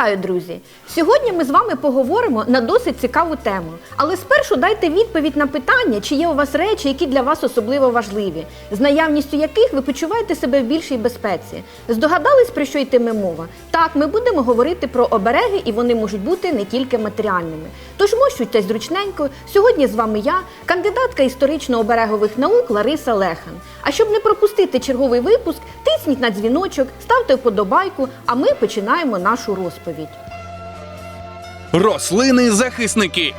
Вітаю, друзі! Сьогодні ми з вами поговоримо на досить цікаву тему. Але спершу дайте відповідь на питання, чи є у вас речі, які для вас особливо важливі, з наявністю яких ви почуваєте себе в більшій безпеці. Здогадались, про що йтиме мова? Так, ми будемо говорити про обереги, і вони можуть бути не тільки матеріальними. Тож мощуйтесь зручненько. Сьогодні з вами я, кандидатка історично-оберегових наук Лариса Лехан. А щоб не пропустити черговий випуск, тисніть на дзвіночок, ставте вподобайку, а ми починаємо нашу розповідь. Рослини-захисники.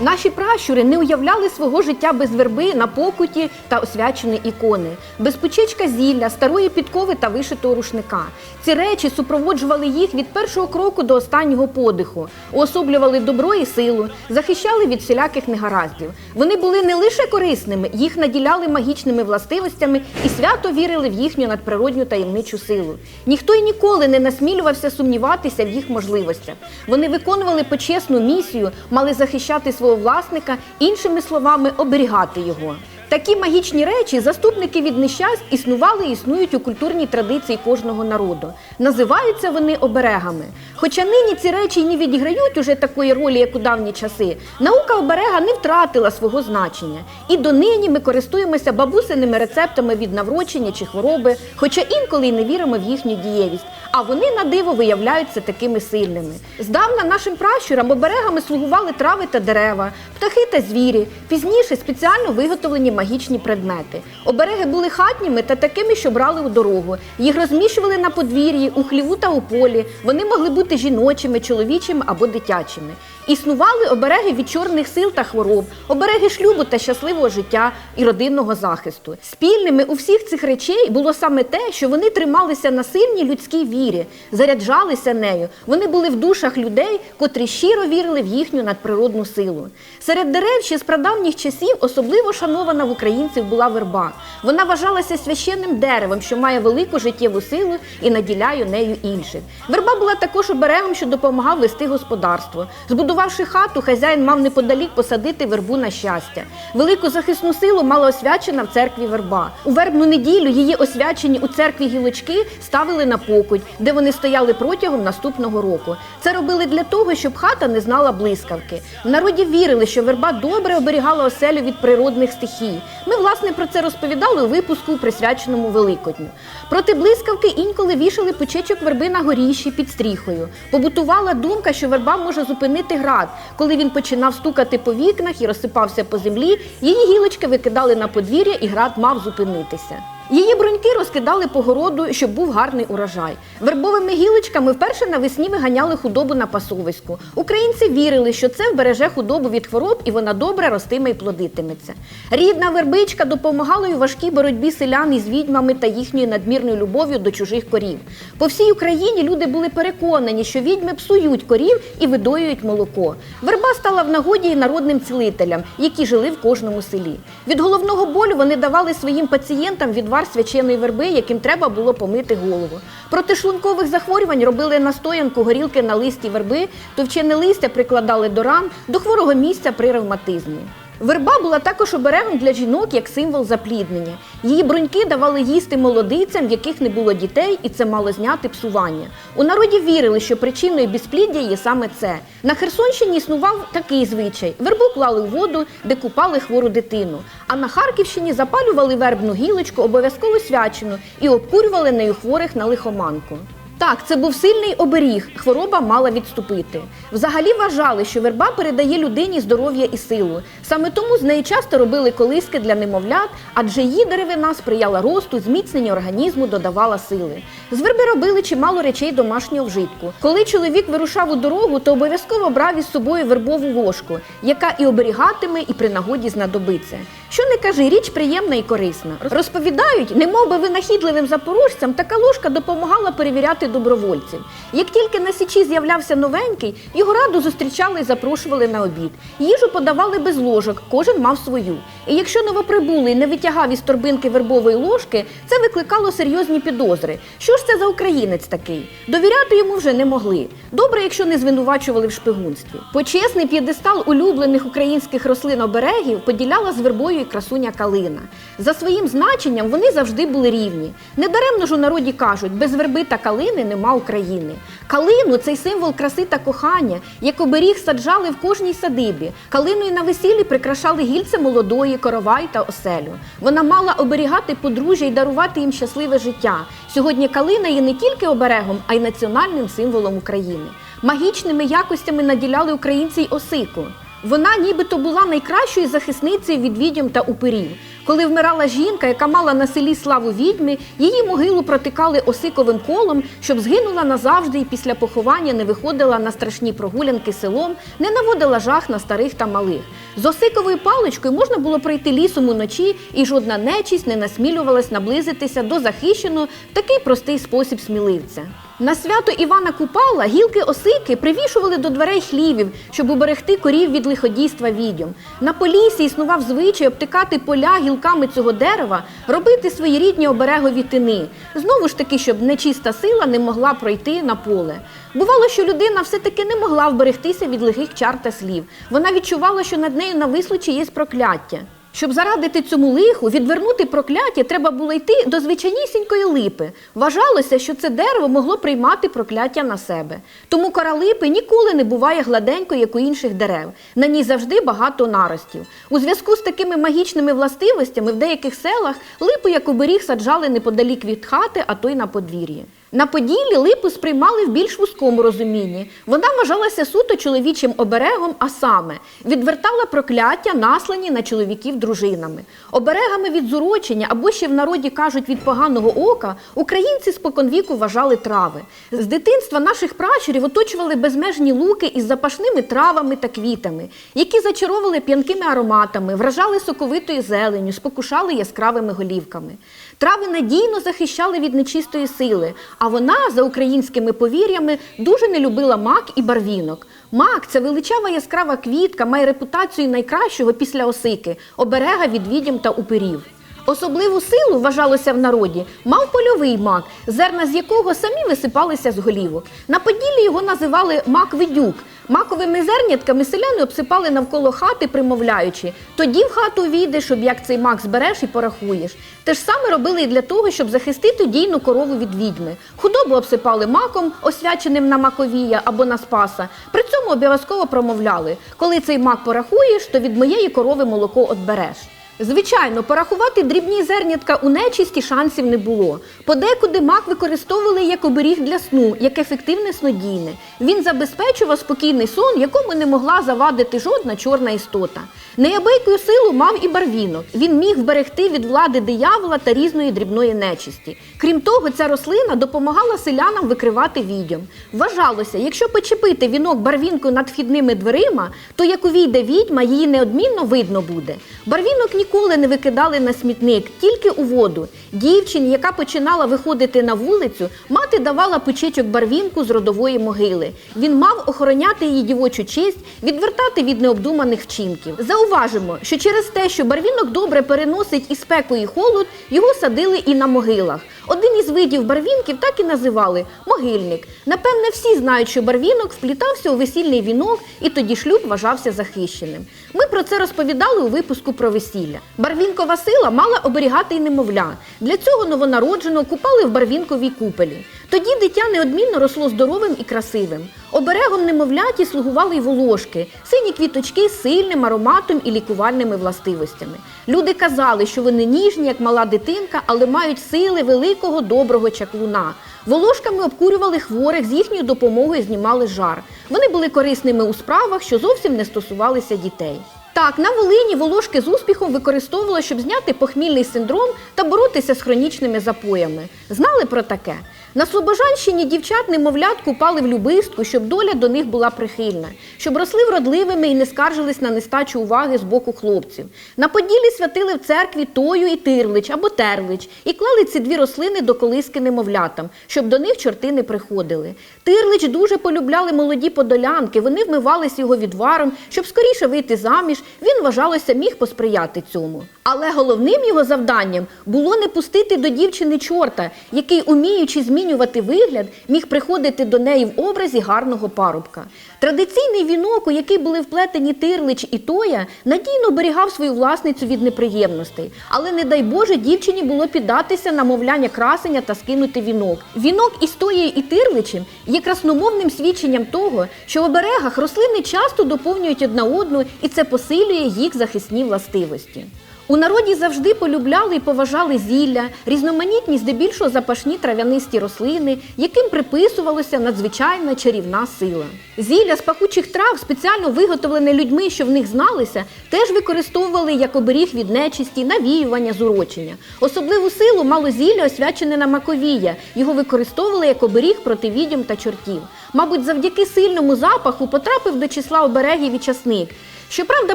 Наші пращури не уявляли свого життя без верби на покуті та освяченої ікони, без пучечка зілля, старої підкови та вишитого рушника. Ці речі супроводжували їх від першого кроку до останнього подиху, уособлювали добро і силу, захищали від всіляких негараздів. Вони були не лише корисними, їх наділяли магічними властивостями і свято вірили в їхню надприродню таємничу силу. Ніхто й ніколи не насмілювався сумніватися в їх можливостях. Вони виконували почесну місію, мали захищати свого власника, іншими словами, оберігати його. Такі магічні речі, заступники від нещасть, існували і існують у культурній традиції кожного народу. Називаються вони оберегами. Хоча нині ці речі не відіграють уже такої ролі, як у давні часи, наука оберега не втратила свого значення. І донині ми користуємося бабусиними рецептами від наврочення чи хвороби, хоча інколи й не віримо в їхню дієвість. А вони на диво виявляються такими сильними. Здавна нашим пращурам оберегами слугували трави та дерева, птахи та звірі, пізніше спеціально виготовлені магічні предмети. Обереги були хатніми та такими, що брали у дорогу. Їх розміщували на подвір'ї, у хліву та у полі. Вони могли бути жіночими, чоловічими або дитячими. Існували обереги від чорних сил та хвороб, обереги шлюбу та щасливого життя і родинного захисту. Спільними у всіх цих речей було саме те, що вони трималися на сильній людській вірі, заряджалися нею. Вони були в душах людей, котрі щиро вірили в їхню надприродну силу. Серед дерев ще з прадавніх часів особливо шанована в українців була верба. Вона вважалася священним деревом, що має велику життєву силу і наділяє нею інших. Верба була також оберегом, що допомагав вести господарство. Збудувавши хату, хазяїн мав неподалік посадити вербу на щастя. Велику захисну силу мала освячена в церкві верба. У вербну неділю її освячені у церкві гілочки ставили на покуть, де вони стояли протягом наступного року. Це робили для того, щоб хата не знала блискавки. В народі вірили, що верба добре оберігала оселю від природних стихій. Ми, власне, про це розповідали у випуску, присвяченому Великодню. Проти блискавки інколи вішали печечок верби на горіші під стріхою. Побутувала думка, що верба може зупинити град. Коли він починав стукати по вікнах і розсипався по землі, її гілочки викидали на подвір'я і град мав зупинитися. Її бруньки розкидали по городу, щоб був гарний урожай. Вербовими гілочками вперше навесні виганяли худобу на пасовиську. Українці вірили, що це вбереже худобу від хвороб і вона добре ростиме і плодитиметься. Рідна вербичка допомагала й у важкій боротьбі селян із відьмами та їхньою надмірною любов'ю до чужих корів. По всій Україні люди були переконані, що відьми псують корів і видоюють молоко. Верба стала в нагоді і народним цілителям, які жили в кожному селі. Від головного болю вони давали своїм пацієнтам відвар свяченої верби, яким треба було помити голову. Проти шлункових захворювань робили настоянку горілки на листі верби, товчене листя прикладали до ран до хворого місця при ревматизмі. Верба була також оберегом для жінок як символ запліднення. Її бруньки давали їсти молодицям, в яких не було дітей, і це мало зняти псування. У народі вірили, що причиною безпліддя є саме це. На Херсонщині існував такий звичай: вербу клали в воду, де купали хвору дитину. А на Харківщині запалювали вербну гілочку, обов'язково свячену, і обкурювали нею хворих на лихоманку. Так, це був сильний оберіг, хвороба мала відступити. Взагалі вважали, що верба передає людині здоров'я і силу. Саме тому з неї часто робили колиски для немовлят, адже її деревина сприяла росту, зміцненню організму, додавала сили. З верби робили чимало речей домашнього вжитку. Коли чоловік вирушав у дорогу, то обов'язково брав із собою вербову ложку, яка і оберігатиме, і при нагоді знадобиться. Що не кажи, річ приємна і корисна. Розповідають, немов би винахідливим запорожцям, така ложка допомагала перевіряти добровольців. Як тільки на січі з'являвся новенький, його раду зустрічали і запрошували на обід. Їжу подавали без ложок, кожен мав свою. І якщо новоприбулий не витягав із торбинки вербової ложки, це викликало серйозні підозри. Що ж це за українець такий? Довіряти йому вже не могли. Добре, якщо не звинувачували в шпигунстві. Почесний п'єдестал улюблених українських рослин оберегів поділяла з вербою і красуня калина. За своїм значенням вони завжди були рівні. Недаремно ж у народі кажуть, без верби та калини нема України. Калину цей символ краси та кохання, як оберіг саджали в кожній садибі. Калиною на весіллі прикрашали гільце молодої, коровай та оселю. Вона мала оберігати подружжя і дарувати їм щасливе життя. Сьогодні калина є не тільки оберегом, а й національним символом України. Магічними якостями наділяли українці й осику. Вона нібито була найкращою захисницею від відьом та упирів. Коли вмирала жінка, яка мала на селі славу відьми, її могилу протикали осиковим колом, щоб згинула назавжди і після поховання не виходила на страшні прогулянки селом, не наводила жах на старих та малих. З осиковою паличкою можна було пройти лісом уночі, і жодна нечість не насмілювалась наблизитися до захищеного в такий простий спосіб сміливця. На свято Івана Купала гілки осики привішували до дверей хлівів, щоб уберегти корів від лиходійства відьом. На полісі існував звичай обтикати поля гілками цього дерева, робити свої рідні оберегові тини. Знову ж таки, щоб нечиста сила не могла пройти на поле. Бувало, що людина все-таки не могла вберегтися від лихих чар та слів. Вона відчувала, що над нею нависло чиєсь прокляття. Щоб зарадити цьому лиху, відвернути прокляття, треба було йти до звичайнісінької липи. Вважалося, що це дерево могло приймати прокляття на себе. Тому кора липи ніколи не буває гладенькою, як у інших дерев. На ній завжди багато наростів. У зв'язку з такими магічними властивостями в деяких селах липу як оберіг саджали неподалік від хати, а то й на подвір'ї. На Поділлі липу сприймали в більш вузькому розумінні. Вона вважалася суто чоловічим оберегом, а саме відвертала прокляття, наслані на чоловіків дружинами. Оберегами від зурочення або ще в народі кажуть від поганого ока, українці споконвіку вважали трави. З дитинства наших пращурів оточували безмежні луки із запашними травами та квітами, які зачаровували п'янкими ароматами, вражали соковитою зеленню, спокушали яскравими голівками. Трави надійно захищали від нечистої сили, а вона, за українськими повір'ями, дуже не любила мак і барвінок. Мак це величава яскрава квітка, має репутацію найкращого після осики, оберега від відьом та упирів. Особливу силу, вважалося в народі, мав польовий мак, зерна з якого самі висипалися з голівок. На Поділлі його називали мак-видюк. Маковими зернятками селяни обсипали навколо хати, примовляючи тоді в хату війдеш, як цей мак збереш і порахуєш. Те ж саме робили і для того, щоб захистити дійну корову від відьми. Худобу обсипали маком, освяченим на маковія або на спаса. При цьому обов'язково промовляли: коли цей мак порахуєш, то від моєї корови молоко отбереш. Звичайно, порахувати дрібні зернятка у нечисті шансів не було. Подекуди мак використовували як оберіг для сну, як ефективне снодійне. Він забезпечував спокійний сон, якому не могла завадити жодна чорна істота. Неабийкою силу мав і барвінок. Він міг вберегти від влади диявола та різної дрібної нечисті. Крім того, ця рослина допомагала селянам викривати відьом. Вважалося, якщо почепити вінок барвінкою над вхідними дверима, то як увійде відьма, її неодмінно видно буде. Барвінок ніколи не викидали на смітник, тільки у воду. Дівчині, яка починала виходити на вулицю, мати давала пучечок барвінку з родової могили. Він мав охороняти її дівочу честь, відвертати від необдуманих вчинків. Зауважимо, що через те, що барвінок добре переносить і спеку, і холод, його садили і на могилах. Один із видів барвінків так і називали могильник. Напевне, всі знають, що барвінок вплітався у весільний вінок, і тоді шлюб вважався захищеним. Ми про це розповідали у випуску про весілля. Барвінкова сила мала оберігати й немовля. Для цього новонародженого купали в барвінковій купелі. Тоді дитя неодмінно росло здоровим і красивим. Оберегом немовляті слугували й волошки, сині квіточки з сильним ароматом і лікувальними властивостями. Люди казали, що вони ніжні, як мала дитинка, але мають сили великого доброго чаклуна. Волошками обкурювали хворих, з їхньою допомогою знімали жар. Вони були корисними у справах, що зовсім не стосувалися дітей. Так, на Волині волошки з успіхом використовували, щоб зняти похмільний синдром та боротися з хронічними запоями. Знали про таке? На Слобожанщині дівчат немовлят купали в любистку, щоб доля до них була прихильна, щоб росли вродливими і не скаржились на нестачу уваги з боку хлопців. На Поділі святили в церкві тою і тирлич або терлич і клали ці дві рослини до колиски немовлятам, щоб до них чорти не приходили. Тирлич дуже полюбляли молоді подолянки, вони вмивались його відваром, щоб скоріше вийти заміж. Він вважалося міг посприяти цьому. Але головним його завданням було не пустити до дівчини чорта, який, уміючи змінювати вигляд, міг приходити до неї в образі гарного парубка. Традиційний вінок, у який були вплетені тирлич і тоя, надійно оберігав свою власницю від неприємностей. Але не дай Боже, дівчині було піддатися на мовляння красення та скинути вінок. Вінок із тоєю і тирличем є красномовним свідченням того, що в оберегах рослини часто доповнюють одна одну, і це посилює їх захисні властивості. У народі завжди полюбляли і поважали зілля, різноманітні, здебільшого запашні трав'янисті рослини, яким приписувалася надзвичайна чарівна сила. Зілля з пахучих трав, спеціально виготовлене людьми, що в них зналися, теж використовували як оберіг від нечисті, навіювання, зурочення. Особливу силу мало зілля, освячене на Маковія. Його використовували як оберіг проти відьом та чортів. Мабуть, завдяки сильному запаху потрапив до числа оберегів і часник. Щоправда,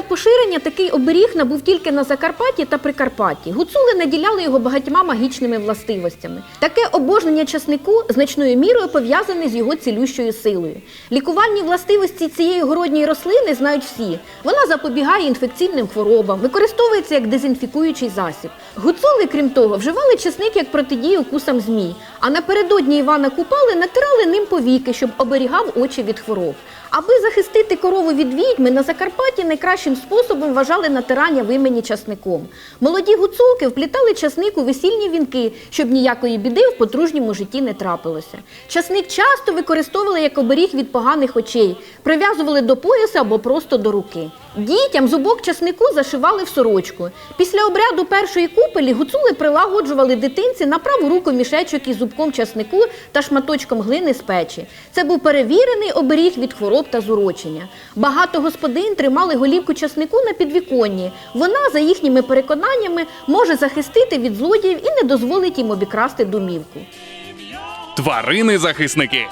поширення такий оберіг набув тільки на Закарпатті та Прикарпатті. Гуцули наділяли його багатьма магічними властивостями. Таке обожнення часнику значною мірою пов'язане з його цілющою силою. Лікувальні властивості цієї городньої рослини знають всі. Вона запобігає інфекційним хворобам, використовується як дезінфікуючий засіб. Гуцули, крім того, вживали часник як протидію укусам змій. А напередодні Івана Купали натирали ним повіки, щоб оберігав очі від хвороб. Аби захистити корову від відьми, на Закарпатті найкращим способом вважали натирання в імені часником. Молоді гуцулки вплітали часник у весільні вінки, щоб ніякої біди в подружньому житті не трапилося. Часник часто використовували як оберіг від поганих очей, прив'язували до пояса або просто до руки. Дітям зубок часнику зашивали в сорочку. Після обряду першої купелі гуцули прилагоджували дитинці на праву руку мішечок із зубком часнику та шматочком глини з печі. Це був перевірений оберіг від хвороб та зурочення. Багато господин тримали голівку часнику на підвіконні. Вона, за їхніми переконаннями, може захистити від злодіїв і не дозволить їм обікрасти домівку. Тварини-захисники.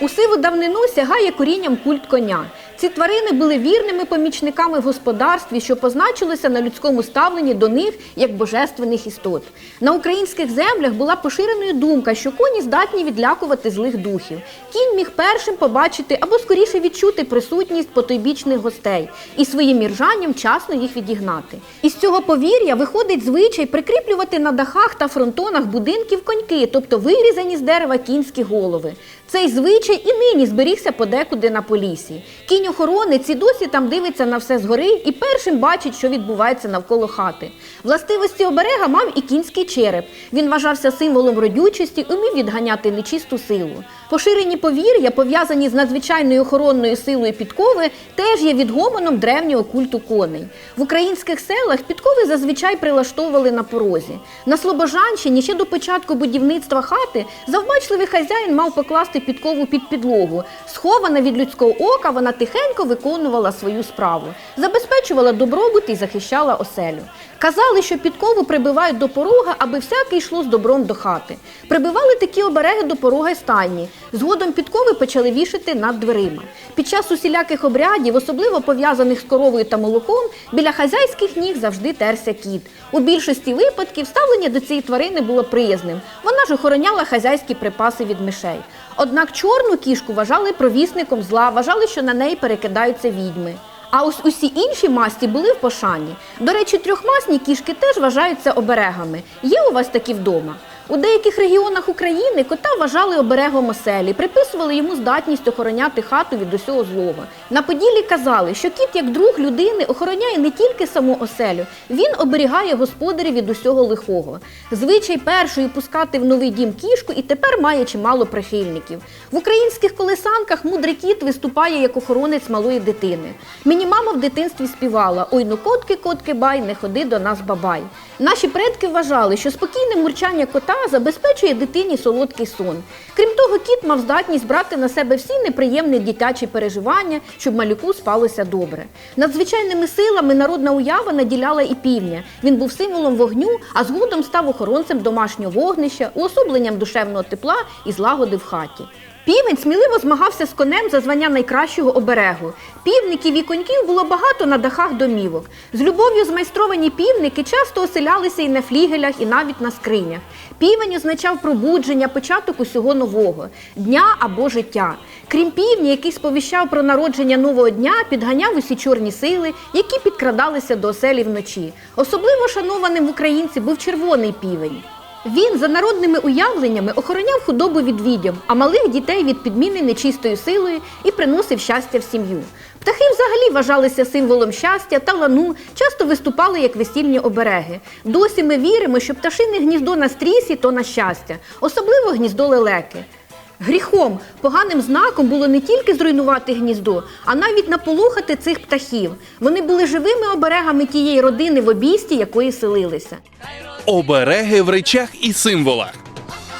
У сиву давнину сягає корінням культ коня. Ці тварини були вірними помічниками в господарстві, що позначилося на людському ставленні до них як божественних істот. На українських землях була поширеною думка, що коні здатні відлякувати злих духів. Кінь міг першим побачити або скоріше відчути присутність потойбічних гостей і своїм іржанням вчасно їх відігнати. Із цього повір'я виходить звичай прикріплювати на дахах та фронтонах будинків коньки, тобто вирізані з дерева кінські голови. Цей звичай і нині зберігся подекуди на полісі. Кінь охоронець і досі там дивиться на все згори і першим бачить, що відбувається навколо хати. Властивості оберега мав і кінський череп. Він вважався символом родючості, умів відганяти нечисту силу. Поширені повір'я, пов'язані з надзвичайною охоронною силою підкови, теж є відгомоном древнього культу коней. В українських селах підкови зазвичай прилаштовували на порозі. На Слобожанщині ще до початку будівництва хати завбачливий хазяїн мав покласти підкову під підлогу. Схована від людського ока, вона тихенько виконувала свою справу, забезпечувала добробут і захищала оселю. Казали, що підкову прибивають до порога, аби всяке йшло з добром до хати. Прибивали такі обереги до порога й стайні. Згодом підкови почали вішати над дверима. Під час усіляких обрядів, особливо пов'язаних з коровою та молоком, біля хазяйських ніг завжди терся кіт. У більшості випадків ставлення до цієї тварини було приязним. Вона ж охороняла хазяйські припаси від мишей. Однак чорну кішку вважали провісником зла, вважали, що на неї перекидаються відьми. А ось усі інші масті були в пошані. До речі, трьохмасні кішки теж вважаються оберегами. Є у вас такі вдома? У деяких регіонах України кота вважали оберегом оселі, приписували йому здатність охороняти хату від усього злого. На Поділі казали, що кіт, як друг людини, охороняє не тільки саму оселю, він оберігає господарів від усього лихого. Звичай першої пускати в новий дім кішку і тепер має чимало прихильників. В українських колесанках мудрий кіт виступає як охоронець малої дитини. Мені мама в дитинстві співала: Ой, ну котки, котки, бай, не ходи до нас бабай. Наші предки вважали, що спокійне мурчання кота забезпечує дитині солодкий сон. Крім того, кіт мав здатність брати на себе всі неприємні дитячі переживання, щоб малюку спалося добре. Надзвичайними силами народна уява наділяла і півня. Він був символом вогню, а згодом став охоронцем домашнього вогнища, уособленням душевного тепла і злагоди в хаті. Півень сміливо змагався з конем за звання найкращого оберегу. Півників і коньків було багато на дахах домівок. З любов'ю змайстровані півники часто оселялися і на флігелях, і навіть на скринях. Півень означав пробудження, початок усього нового дня або життя. Крім півня, який сповіщав про народження нового дня, підганяв усі чорні сили, які підкрадалися до оселі вночі. Особливо шанованим в українці був червоний півень. Він за народними уявленнями охороняв худобу від відьом, а малих дітей від підміни нечистою силою і приносив щастя в сім'ю. Птахи взагалі вважалися символом щастя та лану, часто виступали як весільні обереги. Досі ми віримо, що пташине гніздо на стрісі то на щастя, особливо гніздо лелеки. Гріхом, поганим знаком було не тільки зруйнувати гніздо, а навіть наполохати цих птахів. Вони були живими оберегами тієї родини в обійсті, якої селилися. Обереги в речах і символах.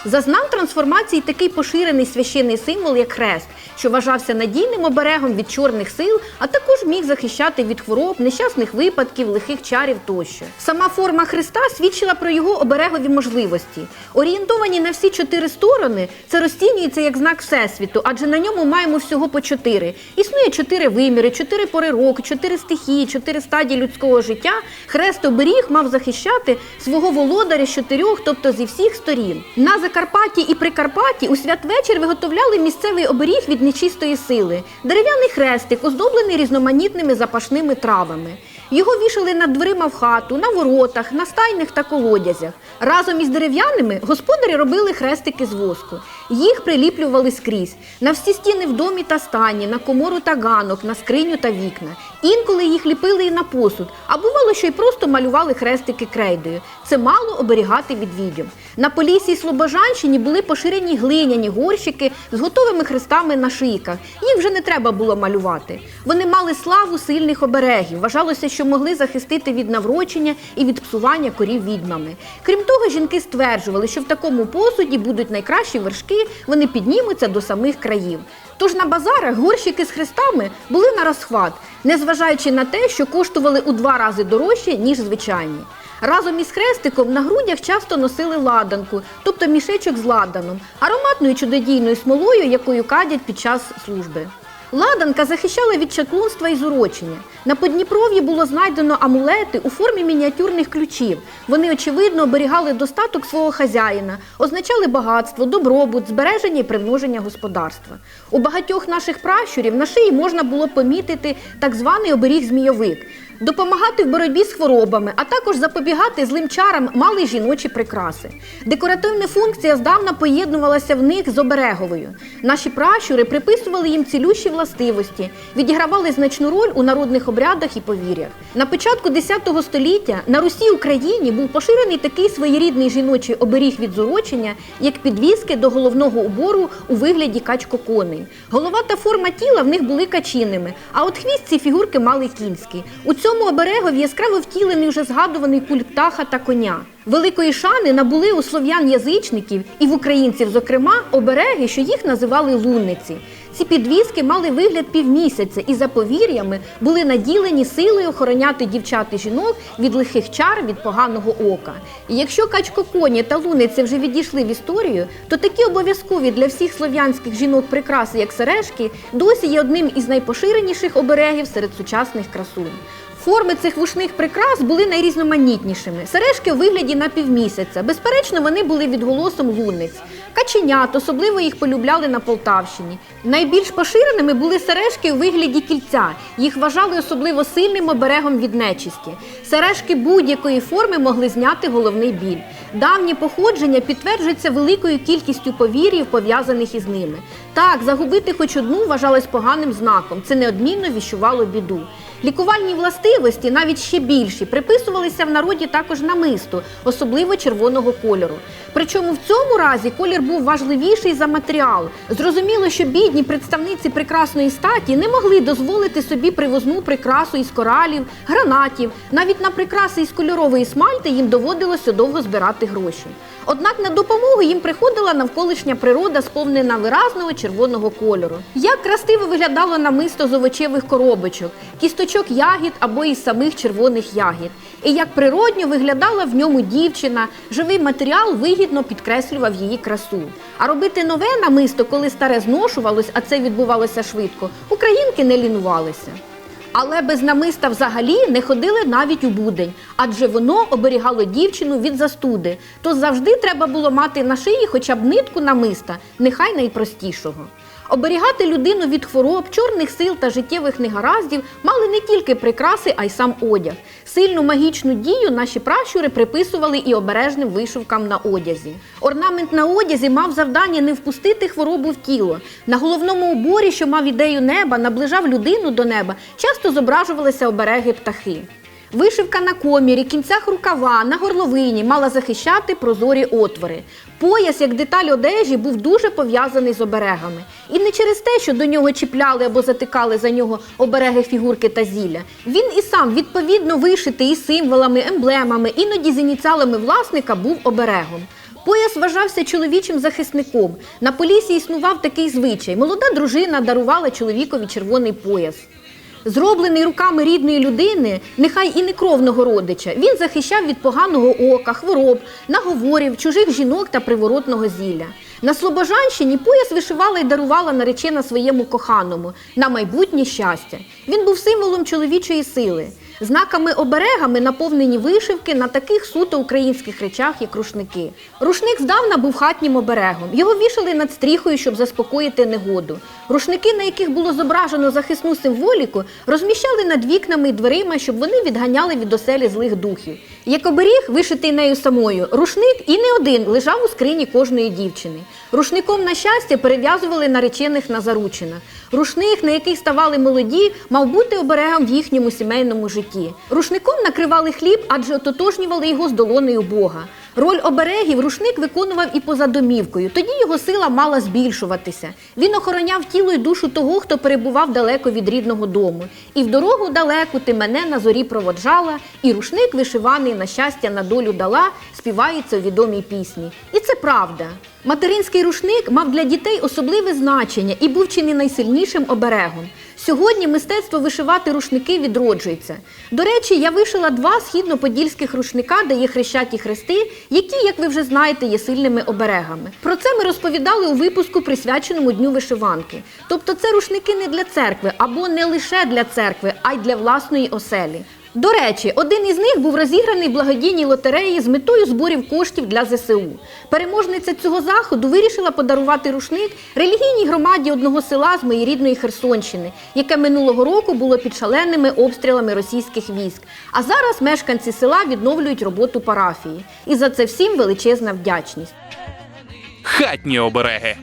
Зазнав трансформації такий поширений священний символ, як хрест, що вважався надійним оберегом від чорних сил, а також міг захищати від хвороб, нещасних випадків, лихих чарів тощо. Сама форма хреста свідчила про його оберегові можливості. Орієнтовані на всі чотири сторони, це розцінюється як знак всесвіту, адже на ньому маємо всього по чотири. Існує чотири виміри, чотири пори року, чотири стихії, чотири стадії людського життя. Хрест оберіг мав захищати свого володаря з чотирьох, тобто зі всіх сторін. На Закарпатті і Прикарпатті у святвечір виготовляли місцевий оберіг від нечистої сили, дерев'яний хрестик, оздоблений різноманітними запашними травами. Його вішали над дверима в хату, на воротах, на стайних та колодязях. Разом із дерев'яними господарі робили хрестики з воску. Їх приліплювали скрізь на всі стіни в домі та стані, на комору та ганок, на скриню та вікна. Інколи їх ліпили і на посуд, а бувало, що й просто малювали хрестики крейдою. Це мало оберігати від відьом. На Поліссі і Слобожанщині були поширені глиняні горщики з готовими хрестами на шийках. Їх вже не треба було малювати. Вони мали славу сильних оберегів. Вважалося, що могли захистити від наврочення і від псування корів відьмами. Крім того, жінки стверджували, що в такому посуді будуть найкращі вершки, вони піднімуться до самих країв. Тож на базарах горщики з хрестами були на розхват, незважаючи на те, що коштували у два рази дорожче, ніж звичайні. Разом із хрестиком на грудях часто носили ладанку, тобто мішечок з ладаном, ароматною чудодійною смолою, якою кадять під час служби. Ладанка захищала від чаклунства і зурочення. На Подніпров'ї було знайдено амулети у формі мініатюрних ключів. Вони, очевидно, оберігали достаток свого хазяїна, означали багатство, добробут, збереження і примноження господарства. У багатьох наших пращурів на шиї можна було помітити так званий оберіг змійовик. Допомагати в боротьбі з хворобами, а також запобігати злим чарам мали жіночі прикраси. Декоративна функція здавна поєднувалася в них з обереговою. Наші пращури приписували їм цілющі властивості, відігравали значну роль у народних обрядах і повір'ях. На початку X століття на Русі Україні був поширений такий своєрідний жіночий оберіг від зурочення, як підвіски до головного убору у вигляді качкоконей. Голова та форма тіла в них були качинними, а от хвіст ці фігурки мали кінський. У цьому оберегові яскраво втілений вже згадуваний культ птаха та коня. Великої шани набули у слов'ян-язичників і в українців, зокрема, обереги, що їх називали лунниці. Ці підвіски мали вигляд півмісяця і за повір'ями були наділені силою охороняти дівчат і жінок від лихих чар від поганого ока. І якщо качкоконі та луниці вже відійшли в історію, то такі обов'язкові для всіх слов'янських жінок прикраси, як сережки, досі є одним із найпоширеніших оберегів серед сучасних красунь. Форми цих вушних прикрас були найрізноманітнішими. Сережки у вигляді на півмісяця. Безперечно, вони були відголосом лунниць. Каченят, особливо їх полюбляли на Полтавщині. Найбільш поширеними були сережки у вигляді кільця. Їх вважали особливо сильним оберегом від нечисті. Сережки будь-якої форми могли зняти головний біль. Давнє походження підтверджується великою кількістю повір'їв, пов'язаних із ними. Так, загубити хоч одну вважалось поганим знаком. Це неодмінно віщувало біду. Лікувальні властивості, навіть ще більші, приписувалися в народі також намисту, особливо червоного кольору. Причому в цьому разі колір був важливіший за матеріал. Зрозуміло, що бідні представниці прекрасної статі не могли дозволити собі привозну прикрасу із коралів, гранатів. Навіть на прикраси із кольорової смальти їм доводилося довго збирати гроші. Однак на допомогу їм приходила навколишня природа, сповнена виразного червоного кольору. Як красиво виглядало намисто з овочевих коробочок, кісточок ягід або із самих червоних ягід. І як природньо виглядала в ньому дівчина, живий матеріал вигідно підкреслював її красу. А робити нове намисто, коли старе зношувалось, а це відбувалося швидко, українки не лінувалися. Але без намиста взагалі не ходили навіть у будень, адже воно оберігало дівчину від застуди. То завжди треба було мати на шиї хоча б нитку намиста, нехай найпростішого. Оберігати людину від хвороб, чорних сил та життєвих негараздів мали не тільки прикраси, а й сам одяг. Сильну магічну дію наші пращури приписували і обережним вишивкам на одязі. Орнамент на одязі мав завдання не впустити хворобу в тіло. На головному уборі, що мав ідею неба, наближав людину до неба, часто зображувалися обереги птахи. Вишивка на комірі, кінцях рукава, на горловині мала захищати прозорі отвори. Пояс, як деталь одежі, був дуже пов'язаний з оберегами. І не через те, що до нього чіпляли або затикали за нього обереги фігурки та зілля. Він і сам відповідно вишитий із символами, емблемами, іноді з ініціалами власника був оберегом. Пояс вважався чоловічим захисником. На полісі існував такий звичай: молода дружина дарувала чоловікові червоний пояс. Зроблений руками рідної людини, нехай і некровного родича, він захищав від поганого ока, хвороб, наговорів, чужих жінок та приворотного зілля. На Слобожанщині пояс вишивала і дарувала наречена своєму коханому на майбутнє щастя. Він був символом чоловічої сили. Знаками оберегами наповнені вишивки на таких суто українських речах, як рушники. Рушник здавна був хатнім оберегом. Його вішали над стріхою, щоб заспокоїти негоду. Рушники, на яких було зображено захисну символіку, розміщали над вікнами і дверима, щоб вони відганяли від оселі злих духів. Як оберіг, вишитий нею самою, рушник і не один лежав у скрині кожної дівчини. Рушником на щастя перев'язували наречених на заручинах. Рушник, на який ставали молоді, мав бути оберегом в їхньому сімейному житті. Рушником накривали хліб, адже ототожнювали його з долонею Бога. Роль оберегів рушник виконував і поза домівкою. Тоді його сила мала збільшуватися. Він охороняв тіло й душу того, хто перебував далеко від рідного дому. І в дорогу далеку ти мене на зорі проводжала, і рушник вишиваний на щастя на долю дала, співається у відомій пісні. І це правда. Материнський рушник мав для дітей особливе значення і був чи не найсильнішим оберегом. Сьогодні мистецтво вишивати рушники відроджується. До речі, я вишила два східно-подільських рушника, де є хрещаті хрести, які, як ви вже знаєте, є сильними оберегами. Про це ми розповідали у випуску, присвяченому Дню вишиванки. Тобто це рушники не для церкви або не лише для церкви, а й для власної оселі. До речі, один із них був розіграний в благодійній лотереї з метою зборів коштів для ЗСУ. Переможниця цього заходу вирішила подарувати рушник релігійній громаді одного села з моєї рідної Херсонщини, яке минулого року було під шаленими обстрілами російських військ. А зараз мешканці села відновлюють роботу парафії. І за це всім величезна вдячність. Хатні обереги.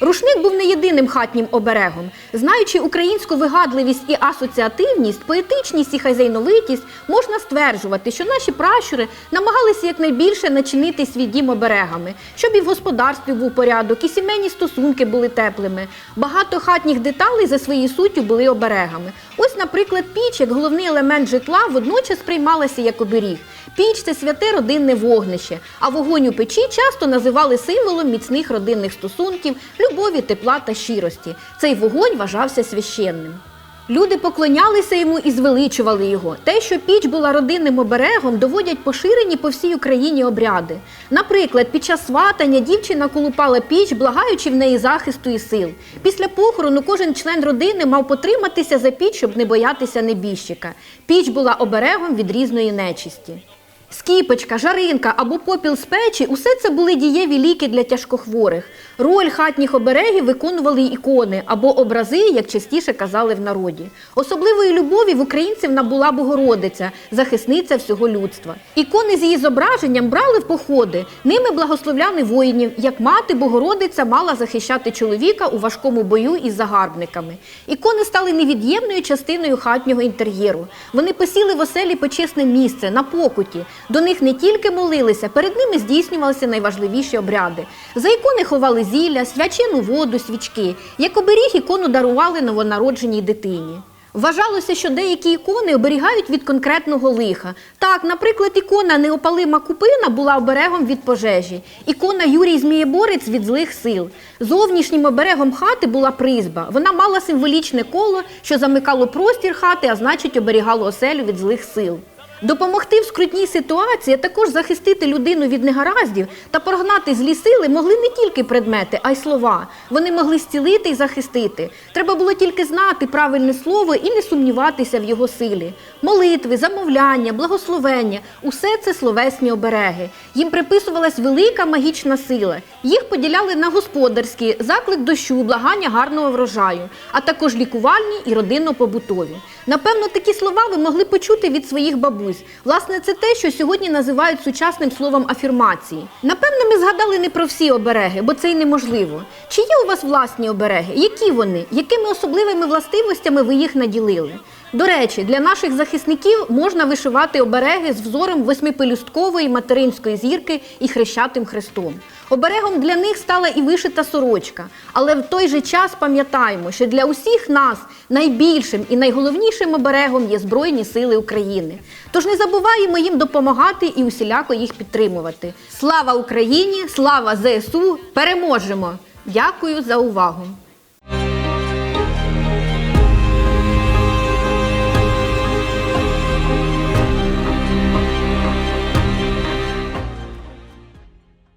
Рушник був не єдиним хатнім оберегом. Знаючи українську вигадливість і асоціативність, поетичність і хазяйновитість, можна стверджувати, що наші пращури намагалися якнайбільше начинити свій дім оберегами, щоб і в господарстві був порядок, і сімейні стосунки були теплими. Багато хатніх деталей за своєю суттю були оберегами. Ось, наприклад, піч, як головний елемент житла, водночас приймалася як оберіг. Піч це святе родинне вогнище, а вогонь у печі часто називали символом міцних родинних стосунків, любові, тепла та щирості. Цей вогонь вважався священним. Люди поклонялися йому і звеличували його. Те, що піч була родинним оберегом, доводять поширені по всій Україні обряди. Наприклад, під час сватання дівчина колупала піч, благаючи в неї захисту і сил. Після похорону кожен член родини мав потриматися за піч, щоб не боятися небіжчика. Піч була оберегом від різної нечисті. Скіпочка, жаринка або попіл з печі – усе це були дієві ліки для тяжкохворих. Роль хатніх оберегів виконували ікони або образи, як частіше казали в народі. Особливої любові в українців набула Богородиця, захисниця всього людства. Ікони з її зображенням брали в походи. Ними благословляли воїнів, як мати Богородиця мала захищати чоловіка у важкому бою із загарбниками. Ікони стали невід'ємною частиною хатнього інтер'єру. Вони посіли в оселі почесне місце на покуті. До них не тільки молилися, перед ними здійснювалися найважливіші обряди. За ікони ховали зілля, свячену воду, свічки. Як оберіг ікону дарували новонародженій дитині. Вважалося, що деякі ікони оберігають від конкретного лиха. Так, наприклад, ікона Неопалима Купина була оберегом від пожежі, ікона Юрій Змієборець від злих сил. Зовнішнім оберегом хати була призьба. Вона мала символічне коло, що замикало простір хати, а значить, оберігало оселю від злих сил. Допомогти в скрутній ситуації, а також захистити людину від негараздів та прогнати злі сили могли не тільки предмети, а й слова. Вони могли зцілити і захистити. Треба було тільки знати правильне слово і не сумніватися в його силі. Молитви, замовляння, благословення усе це словесні обереги. Їм приписувалась велика магічна сила. Їх поділяли на господарські, заклик дощу, благання гарного врожаю, а також лікувальні і родинно-побутові. Напевно, такі слова ви могли почути від своїх бабусь. Власне, це те, що сьогодні називають сучасним словом афірмації. Напевно, ми згадали не про всі обереги, бо це й неможливо. Чи є у вас власні обереги? Які вони? Якими особливими властивостями ви їх наділили? До речі, для наших захисників можна вишивати обереги з взором восьмипелюсткової материнської зірки і хрещатим хрестом. Оберегом для них стала і вишита сорочка. Але в той же час пам'ятаємо, що для усіх нас найбільшим і найголовнішим оберегом є Збройні Сили України. Тож не забуваємо їм допомагати і усіляко їх підтримувати. Слава Україні! Слава ЗСУ! Переможемо! Дякую за увагу!